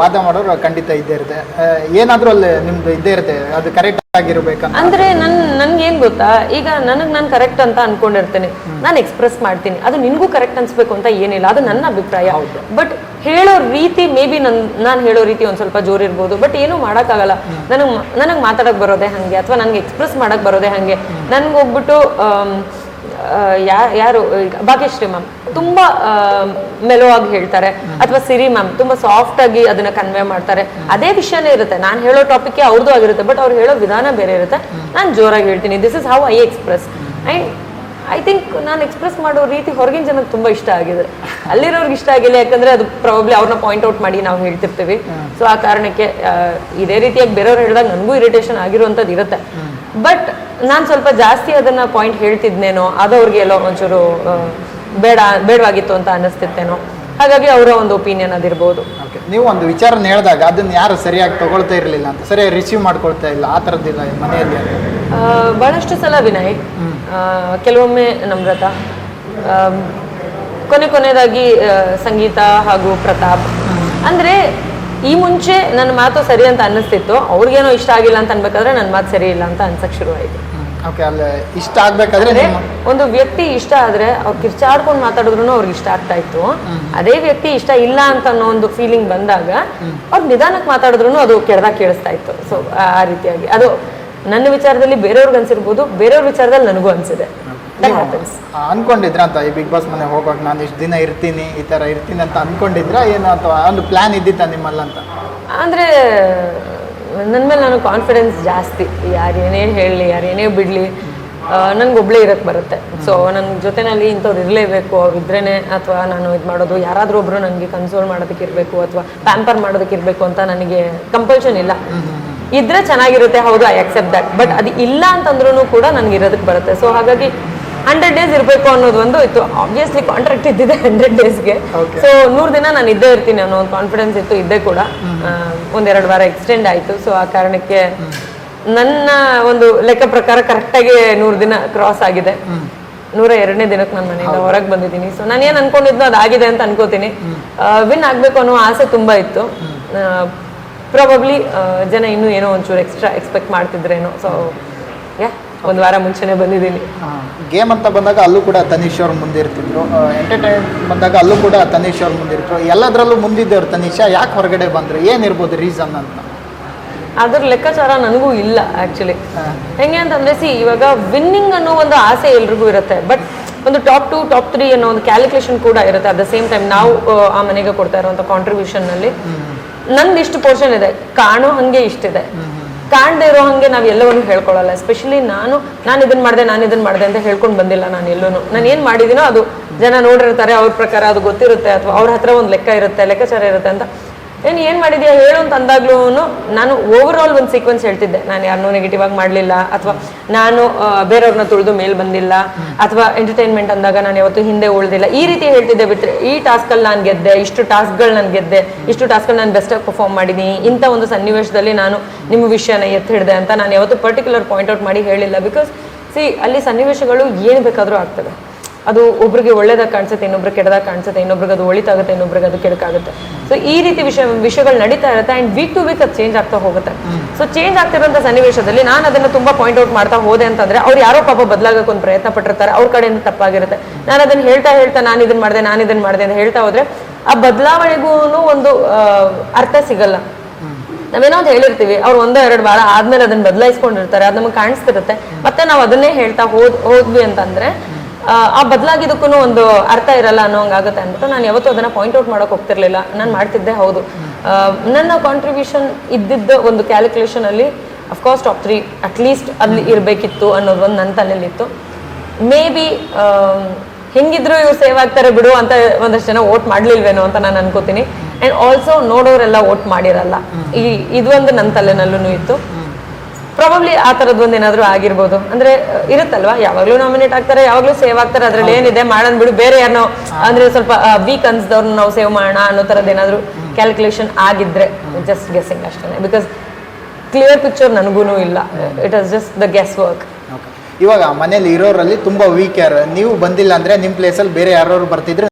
ವಾದ ಮಾಡೋರು ಖಂಡಿತ ಇದ್ದೇ ಇರುತ್ತೆ. ಏನಾದ್ರೂ ಅಲ್ಲಿ ನಿಮ್ದು ಇದ್ದೇ ಇರುತ್ತೆ ಅದು ಕರೆಕ್ಟ್ ಆಗಿರ್ಬೇಕಂತ. ಅಂದ್ರೆ ನನ್ ನನ್ಗೆ ಏನ್ ಗೊತ್ತಾ? ಈಗ ನನಗ್ ನಾನು ಕರೆಕ್ಟ್ ಅಂತ ಅನ್ಕೊಂಡಿರ್ತೇನೆ. ನಾನು ಎಕ್ಸ್ಪ್ರೆಸ್ ಮಾಡ್ತೀನಿ. ಅದು ನಿನ್ಗೂ ಕರೆಕ್ಟ್ ಅನ್ಸ್ಬೇಕು ಅಂತ ಏನಿಲ್ಲ. ಅದು ನನ್ನ ಅಭಿಪ್ರಾಯ. ಬಟ್ ಹೇಳೋ ರೀತಿ ಮೇ ಬಿ ನನ್ ನಾನು ಹೇಳೋ ರೀತಿ ಒಂದ್ ಸ್ವಲ್ಪ ಜೋರ್ ಇರ್ಬೋದು. ಬಟ್ ಏನೂ ಮಾಡೋಕ್ಕಾಗಲ್ಲ. ನನಗೆ ನನಗೆ ಮಾತಾಡಕ್ ಬರೋದೇ ಹಂಗೆ ಅಥವಾ ನನಗೆ ಎಕ್ಸ್ಪ್ರೆಸ್ ಮಾಡಕ್ ಬರೋದೇ ಹಂಗೆ. ನನ್ಗೆ ಹೋಗ್ಬಿಟ್ಟು ಯಾರು, ಭಾಗ್ಯಶ್ರೀ ಮ್ಯಾಮ್, ತುಂಬಾ ಮೆಲೋ ಆಗಿ ಹೇಳ್ತಾರೆ. ಅಥವಾ ಸಿರಿ ಮ್ಯಾಮ್, ತುಂಬಾ ಸಾಫ್ಟ್ ಆಗಿ ಅದನ್ನ ಕನ್ವೆ ಮಾಡ್ತಾರೆ. ಅದೇ ವಿಷಯನೇ ಇರುತ್ತೆ. ನಾನು ಹೇಳೋ ಟಾಪಿಕ್ ಅವ್ರದ್ದು ಆಗಿರುತ್ತೆ ಬಟ್ ಅವ್ರು ಹೇಳೋ ವಿಧಾನ ಬೇರೆ ಇರುತ್ತೆ. ನಾನು ಜೋರಾಗಿ ಹೇಳ್ತೀನಿ. This is how I express and I think ನಾನು ಎಕ್ಸ್ಪ್ರೆಸ್ ಮಾಡೋ ರೀತಿ ಹೊರಗಿನ ಜನಕ್ಕೆ ತುಂಬಾ ಇಷ್ಟ ಆಗಿದೆ. ಅಲ್ಲಿರೋರ್ಗೆ ಇಷ್ಟ ಆಗಿಲ್ಲ, ಯಾಕಂದ್ರೆ ಅದು ಪ್ರಾಬಬ್ಲಿ ಅವ್ರನ್ನ ಪಾಯಿಂಟ್ ಔಟ್ ಮಾಡಿ ನಾವು ಹೇಳ್ತಿರ್ತೀವಿ. ಸೊ ಆ ಕಾರಣಕ್ಕೆ ಇದೇ ರೀತಿಯಾಗಿ ಬೇರೆಯವ್ರು ಹೇಳಿದಾಗ ನನಗೂ ಇರಿಟೇಷನ್ ಆಗಿರುವಂತದ್ದು ಇರುತ್ತೆ. ಬಟ್ ನಾನು ಸ್ವಲ್ಪ ಜಾಸ್ತಿ ಅದನ್ನ ಪಾಯಿಂಟ್ ಹೇಳ್ತಿದ್ನೇನೋ ಅದು ಅವ್ರಿಗೆ ಎಲ್ಲೋ ಒಂಚೂರು ಬೇಡ ಬೇಡವಾಗಿತ್ತು ಅಂತ ಅನ್ನಿಸ್ತಿತ್ತೇನೋ ಹಾಗಾಗಿ ಅವರ ಒಂದು ಒಪಿನಿಯನ್ ಅದಿರ್ಬೋದು. ನೀವು ಒಂದು ವಿಚಾರನ ಹೇಳಿದಾಗ ಅದನ್ನ ಯಾರು ಸರಿಯಾಗಿ ತಗೊಳ್ತಾ ಇರಲಿಲ್ಲ ಅಂತ ಸರಿಯಾಗಿ ರಿಸೀವ್ ಮಾಡ್ಕೊಳ್ತಾ ಇಲ್ಲ ಆ ಥರದ್ದಿಲ್ಲ ಮನೆಯಲ್ಲಿ? ಬಹಳಷ್ಟು ಸಲ ವಿನಯ್ ಕೆಲವೊಮ್ಮೆ ನಮ್ರತ ಕೊನೆ ಕೊನೆಯದಾಗಿ ಸಂಗೀತ ಹಾಗೂ ಪ್ರತಾಪ್. ಅಂದ್ರೆ ಈ ಮುಂಚೆ ನನ್ನ ಮಾತು ಸರಿ ಅಂತ ಅನ್ನಿಸ್ತಿತ್ತು. ಅವ್ರಿಗೇನೋ ಇಷ್ಟ ಆಗಿಲ್ಲ ಅಂತ ಅನ್ಬೇಕಾದ್ರೆ ನನ್ನ ಮಾತು ಸರಿ ಇಲ್ಲ ಅಂತ ಅನ್ಸಕ್ ಶುರುವಾಯಿತು. ಓಕೆ ಅಲ್ಲಿ ಇಷ್ಟ ಆಗ್ಬೇಕಾದ್ರೆ ಒಂದು ವ್ಯಕ್ತಿ ಇಷ್ಟ ಆದ್ರೆ ಅವ್ರು ಕಿರ್ಚಾಡ್ಕೊಂಡು ಮಾತಾಡಿದ್ರು ಅವ್ರಿಗೆ ಇಷ್ಟ ಆಗ್ತಾ ಇತ್ತು. ಅದೇ ವ್ಯಕ್ತಿ ಇಷ್ಟ ಇಲ್ಲ ಅಂತ ಅನ್ನೋ ಒಂದು ಫೀಲಿಂಗ್ ಬಂದಾಗ ಅವ್ರು ನಿಧಾನಕ್ಕೆ ಮಾತಾಡಿದ್ರು ಅದು ಕೆಡ್ದಾಗ ಕೇಳಿಸ್ತಾ ಇತ್ತು. ಸೊ ಆ ರೀತಿಯಾಗಿ. ಅದು ನನ್ನ ವಿಚಾರದಲ್ಲಿ ಬೇರೆಯವ್ರಿಗೆ ಅನ್ಸಿರ್ಬೋದು ಬೇರೆಯವ್ರ ವಿಚಾರದಲ್ಲಿ ನನಗೂ ಅನ್ಸಿದೆ. ಅನ್ಕೊಂಡಿದ್ರ ಅಂತ ಈ ಬಿಗ್ ಬಾಸ್ ಮನೆ ಹೋಗೋಕ್ ನಾನು ಇಷ್ಟು ದಿನ ಇರ್ತೀನಿ ಈ ಥರ ಇರ್ತೀನಿ ಅಂತ ಅನ್ಕೊಂಡಿದ್ರ ಏನು ಅಥವಾ ಒಂದು ಪ್ಲಾನ್ ಇದ್ದಿತ್ತ ನಿಮ್ಮಲ್ಲ ಅಂತ? ಅಂದ್ರೆ ನನ್ನ ಮೇಲೆ ನನಗೆ ಕಾನ್ಫಿಡೆನ್ಸ್ ಜಾಸ್ತಿ. ಯಾರು ಏನೇ ಹೇಳಲಿ ಯಾರು ಏನೇ ಬಿಡಲಿ ನನ್ಗೆ ಒಬ್ಳೇ ಇರಕ್ಕೆ ಬರುತ್ತೆ. ಸೊ ನನ್ನ ಜೊತೆನಲ್ಲಿ ಇಂಥವ್ರು ಇರಲೇಬೇಕು ಅವ್ರು ಇದ್ರೇನೆ ಅಥವಾ ನಾನು ಇದು ಮಾಡೋದು ಯಾರಾದರೂ ಒಬ್ರು ನನಗೆ ಕನ್ಸೋಲ್ ಮಾಡೋದಕ್ಕೆ ಇರಬೇಕು ಅಥವಾ ಪ್ಯಾಂಪರ್ ಮಾಡೋದಕ್ಕೆ ಇರಬೇಕು ಅಂತ ನನಗೆ ಕಂಪಲ್ಷನ್ ಇಲ್ಲ. ಇದ್ರೆ ಚೆನ್ನಾಗಿರುತ್ತೆ ಹೌದು ಐ ಅಕ್ಸೆಪ್ಟ್ ದಟ್ ಬಟ್ ಅದು ಇಲ್ಲ ಅಂತಂದ್ರೂ ಕೂಡ ನನಗೆ ಇರೋದಕ್ಕೆ ಬರುತ್ತೆ. ಸೊ ಹಾಗಾಗಿ ಹಂಡ್ರೆಡ್ ಡೇಸ್ ಇರಬೇಕು ಅನ್ನೋದು ಒಂದು ಇತ್ತು. ಆಬ್ವಿಯಸ್ಲಿ ಕಾಂಟ್ರಾಕ್ಟ್ ಇದ್ದಿದೆ ಹಂಡ್ರೆಡ್ ಡೇಸ್ಗೆ. ಸೊ ನೂರು ದಿನ ನಾನು ಇದ್ದೇ ಇರ್ತೀನಿ ಅನ್ನೋ ಒಂದು ಕಾನ್ಫಿಡೆನ್ಸ್ ಇತ್ತು ಇದ್ದೇ ಕೂಡ. ಒಂದೆರಡು ವಾರ ಎಕ್ಸ್ಟೆಂಡ್ ಆಯಿತು. ಸೊ ಆ ಕಾರಣಕ್ಕೆ ನನ್ನ ಒಂದು ಲೆಕ್ಕ ಪ್ರಕಾರ ಕರೆಕ್ಟಾಗಿ ನೂರು ದಿನ ಕ್ರಾಸ್ ಆಗಿದೆ. ನೂರ ಎರಡನೇ ದಿನಕ್ಕೆ ನಾನು ಮನೆಯಿಂದ ಹೊರಗೆ ಬಂದಿದ್ದೀನಿ. ಸೊ ನಾನು ಏನು ಅನ್ಕೊಂಡಿದ್ನೋ ಅದಾಗಿದೆ ಅಂತ ಅನ್ಕೋತೀನಿ. ವಿನ್ ಆಗಬೇಕು ಅನ್ನೋ ಆಸೆ ತುಂಬ ಇತ್ತು. ಪ್ರಾಬಬ್ಲಿ ಜನ ಇನ್ನೂ ಏನೋ ಒಂಚೂರು ಎಕ್ಸ್ಟ್ರಾ ಎಕ್ಸ್ಪೆಕ್ಟ್ ಮಾಡ್ತಿದ್ರೇನೋ. ಸೊ ಯಾ ಒಂದು ವಾರ ಮುಂಚೆನೆ ಬಂದಿದ್ದೀನಿ. ಗೇಮ್ ಅಂತ ಬಂದಾಗ ಅಲ್ಲೂ ಕೂಡ ತನೀಶ್ ಮುಂದೆ ಮುಂದಿರ್ತಿದ್ರು ಎಂಟರ್ಟೈನ್ ಬಂದಾಗ ಅಲ್ಲೂ ಕೂಡ ತನೀಶ್ ಮುಂದೆ ಮುಂದಿರ್ತಿದ್ರು ಎಲ್ಲದರಲ್ಲೂ ಮುಂದಿದ್ದವ್ರು ತನೀಶ? ಯಾಕೆ ಹೊರಗಡೆ ಬಂದ್ರು? ಏನಿರ್ಬೋದು ರೀಸನ್ ಅಂತ? ಅದ್ರ ಲೆಕ್ಕಾಚಾರ ನನಗೂ ಇಲ್ಲ ಆಕ್ಚುಲಿ ಹೆಂಗೆ ಅಂತಂದ್ರೆ ಸಿ ಇವಾಗ ವಿನ್ನಿಂಗ್ ಅನ್ನೋ ಒಂದು ಆಸೆ ಎಲ್ರಿಗೂ ಇರುತ್ತೆ. ಬಟ್ ಒಂದು ಟಾಪ್ ಟು ಟಾಪ್ ತ್ರೀ ಅನ್ನೋ ಒಂದು ಕ್ಯಾಲ್ಕುಲೇಷನ್ ಕೂಡ ಇರುತ್ತೆ. ಅಟ್ ದ ಸೇಮ್ ಟೈಮ್ ನಾವು ಆ, ಮನೆಗೆ ಕೊಡ್ತಾ ಇರುವಂತ ಕಾಂಟ್ರಿಬ್ಯೂಷನ್ನಲ್ಲಿ ನಂದು ಇಷ್ಟು ಪೋರ್ಷನ್ ಇದೆ. ಕಾಣೋ ಹಂಗೆ ಇಷ್ಟಿದೆ. ಕಾಣದೇ ಇರೋ ಹಂಗೆ ನಾವು ಎಲ್ಲವನ್ನು ಹೇಳ್ಕೊಳ್ಳಲ್ಲ. ಎಸ್ಪೆಷಲಿ ನಾನು ನಾನು ಇದನ್ನ ಮಾಡಿದೆ, ನಾನು ಇದನ್ನ ಮಾಡಿದೆ ಅಂತ ಹೇಳ್ಕೊಂಡು ಬಂದಿಲ್ಲ ನಾನು ಎಲ್ಲೂ ನಾನು ಏನು ಮಾಡಿದೀನೋ ಅದು ಜನ ನೋಡಿರ್ತಾರೆ, ಅವ್ರ ಪ್ರಕಾರ ಅದು ಗೊತ್ತಿರುತ್ತೆ ಅಥವಾ ಅವ್ರ ಹತ್ರ ಒಂದು ಲೆಕ್ಕ ಇರುತ್ತೆ, ಲೆಕ್ಕಾಚಾರ ಇರುತ್ತೆ ಅಂತ. ಏನು ಏನು ಮಾಡಿದ್ಯಾ? ಹೇಳು ಅಂತ ಅಂದಾಗ್ಲೂ ನಾನು ಓವರ್ ಆಲ್ ಒಂದು ಸೀಕ್ವೆನ್ಸ್ ಹೇಳ್ತಿದ್ದೆ. ನಾನು ಯಾರನ್ನೂ ನೆಗೆಟಿವ್ ಆಗಿ ಮಾಡಲಿಲ್ಲ, ಅಥವಾ ನಾನು ಬೇರೆಯವ್ರನ್ನ ತುಳಿದು ಮೇಲ್ ಬಂದಿಲ್ಲ, ಅಥವಾ ಎಂಟರ್ಟೈನ್ಮೆಂಟ್ ಅಂದಾಗ ನಾನು ಯಾವತ್ತೂ ಹಿಂದೆ ಉಳಿದಿಲ್ಲ. ಈ ರೀತಿ ಹೇಳ್ತಿದ್ದೆ ಬಿಟ್ಟರೆ ಈ ಟಾಸ್ಕಲ್ಲಿ ನಾನು ಗೆದ್ದೆ, ಇಷ್ಟು ಟಾಸ್ಕ್ಗಳು ನಾನು ಗೆದ್ದೆ, ಇಷ್ಟು ಟಾಸ್ಕಲ್ಲಿ ನಾನು ಬೆಸ್ಟಾಗಿ ಪರ್ಫಾರ್ಮ್ ಮಾಡಿದ್ದೀನಿ ಇಂಥ ಒಂದು ಸನ್ನಿವೇಶದಲ್ಲಿ ನಾನು ನಿಮ್ಮ ವಿಷಯನ ಎತ್ತಿ ಹಿಡಿದೆ ಅಂತ ನಾನು ಯಾವತ್ತೂ ಪರ್ಟಿಕ್ಯುಲರ್ ಪಾಯಿಂಟ್ ಔಟ್ ಮಾಡಿ ಹೇಳಿಲ್ಲ. ಬಿಕಾಸ್ ಸಿ ಅಲ್ಲಿ ಸನ್ನಿವೇಶಗಳು ಏನು ಬೇಕಾದರೂ ಆಗ್ತದೆ ಅದು ಒಬ್ರಿಗೆ ಒಳ್ಳೇದಾಗ ಕಾಣಿಸುತ್ತೆ, ಇನ್ನೊಬ್ರಿಗೆ ಕೆಡದಾಗ ಕಾಣಿಸುತ್ತೆ, ಇನ್ನೊಬ್ರಿಗೆ ಅದು ಒಳಿತಾಗುತ್ತೆ, ಇನ್ನೊಬ್ರಿಗೆ ಅದು ಕೆಡಕಾಗುತ್ತೆ. ಸೊ ಈ ರೀತಿ ವಿಷಯ, ವಿಷಯಗಳು ನಡೀತಾ ಇರುತ್ತೆ ಆ್ಯಂಡ್ ವೀಕ್ ಟು ವೀಕ್ ಅದು ಚೇಂಜ್ ಆಗ್ತಾ ಹೋಗುತ್ತೆ. ಸೊ ಚೇಂಜ್ ಆಗ್ತಿರೋಂಥ ಸನ್ನಿವೇಶದಲ್ಲಿ ನಾನು ಅದನ್ನು ತುಂಬಾ ಪಾಯಿಂಟ್ ಔಟ್ ಮಾಡ್ತಾ ಹೋದೆ ಅಂತಂದ್ರೆ, ಅವ್ರು ಯಾರೋ ಪಾಪ ಬದಲಾಗಕ್ಕೆ ಒಂದು ಪ್ರಯತ್ನ ಪಟ್ಟಿರ್ತಾರೆ, ಅವ್ರ ಕಡೆಯಿಂದ ತಪ್ಪಾಗಿರುತ್ತೆ. ನಾನು ಅದನ್ನು ಹೇಳ್ತಾ ಹೇಳ್ತಾ ನಾನು ಇದನ್ನು ಮಾಡಿದೆ, ನಾನು ಇದನ್ನು ಮಾಡಿದೆ ಅಂತ ಹೇಳ್ತಾ ಹೋದ್ರೆ, ಆ ಬದಲಾವಣೆಗೂ ಒಂದು ಅರ್ಥ ಸಿಗಲ್ಲ. ನಾವೇನೋ ಒಂದು ಹೇಳಿರ್ತೀವಿ, ಅವ್ರು ಒಂದೋ ಎರಡು ವಾರ ಆದ್ಮೇಲೆ ಅದನ್ನ ಬದಲಾಯಿಸ್ಕೊಂಡಿರ್ತಾರೆ, ಅದು ನಮಗೆ ಕಾಣಿಸ್ತಿರುತ್ತೆ. ಮತ್ತೆ ನಾವು ಅದನ್ನೇ ಹೇಳ್ತಾ ಹೋದ್, ಹೋದ್ವಿ ಅಂತಂದ್ರೆ ಆ, ಬದಲಾಗಿದ್ದಕ್ಕೂ ಒಂದು ಅರ್ಥ ಇರಲ್ಲ ಅನ್ನೋ ಹಂಗಾಗುತ್ತೆ ಅಂದ್ಬಿಟ್ಟು ನಾನು ಯಾವತ್ತೂ ಅದನ್ನ ಪಾಯಿಂಟ್ ಔಟ್ ಮಾಡೋಕೆ ಹೋಗ್ತಿರ್ಲಿಲ್ಲ. ನಾನು ಮಾಡ್ತಿದ್ದೆ ಹೌದು. ನನ್ನ ಕಾಂಟ್ರಿಬ್ಯೂಷನ್ ಇದ್ದಿದ್ದ ಒಂದು ಕ್ಯಾಲ್ಕುಲೇಷನ್ ಅಲ್ಲಿ ಅಫ್ಕೋರ್ಸ್ ಟಾಪ್ ತ್ರೀ ಅಟ್ಲೀಸ್ಟ್ ಅಲ್ಲಿ ಇರಬೇಕಿತ್ತು ಅನ್ನೋದು ಒಂದು ನನ್ನ ತಲೆಯಲ್ಲಿತ್ತು. ಮೇ ಬಿ ಹೆಂಗಿದ್ರು ಇವ್ರು ಸೇವ್ ಆಗ್ತಾರೆ ಬಿಡು ಅಂತ ಒಂದಷ್ಟು ಜನ ಓಟ್ ಮಾಡ್ಲಿಲ್ವೇನೋ ಅಂತ ನಾನು ಅನ್ಕೋತೀನಿ. ಅಂಡ್ ಆಲ್ಸೋ ನೋಡೋರೆಲ್ಲ ಓಟ್ ಮಾಡಿರಲ್ಲ. ಈ ಇದೊಂದು ನನ್ನ ತಲೆನಲ್ಲೂ ಇತ್ತು. ಪ್ರಾಬಬ್ಲಿ ಆ ಥರದ್ದು ಒಂದು ಏನಾದರೂ ಆಗಿರ್ಬೋದು. ಅಂದ್ರೆ ಇರುತ್ತಲ್ವಾ? ಯಾವಾಗಲೂ ನಾಮಿನೇಟ್ ಆಗ್ತಾರೆ ಯಾವಾಗಲೂ ಸೇವ್ ಆಗ್ತಾರೆ. ಅದ್ರಲ್ಲಿ ಏನಿದೆ ಮಾಡೋಣ ಬಿಡು ಬೇರೆ ಯಾರನ್ನೋ ಅಂದ್ರೆ ಸ್ವಲ್ಪ ವೀಕ್ ಅನ್ಸ್ದವ್ರನ್ನ ನಾವು ಸೇವ್ ಮಾಡೋಣ ಅನ್ನೋ ಥರದ್ದು ಏನಾದರೂ ಕ್ಯಾಲ್ಕುಲೇಷನ್ ಆಗಿದ್ರೆ ಜಸ್ಟ್ ಗೆಸ್ಸಿಂಗ್ ಅಷ್ಟೇ ಬಿಕಾಸ್ ಕ್ಲಿಯರ್ ಪಿಕ್ಚರ್ ನನಗೂ ಇಲ್ಲ. It as just the guess work ಇವಾಗ ಮನೇಲಿ ಇರೋರಲ್ಲಿ ತುಂಬಾ ವೀಕ್ ಯಾರು? ನೀವು ಬಂದಿಲ್ಲ ಅಂದ್ರೆ ನಿಮ್ಮ ಪ್ಲೇಸಲ್ಲಿ ಬೇರೆ ಯಾರು ಬರ್ತಿದ್ರು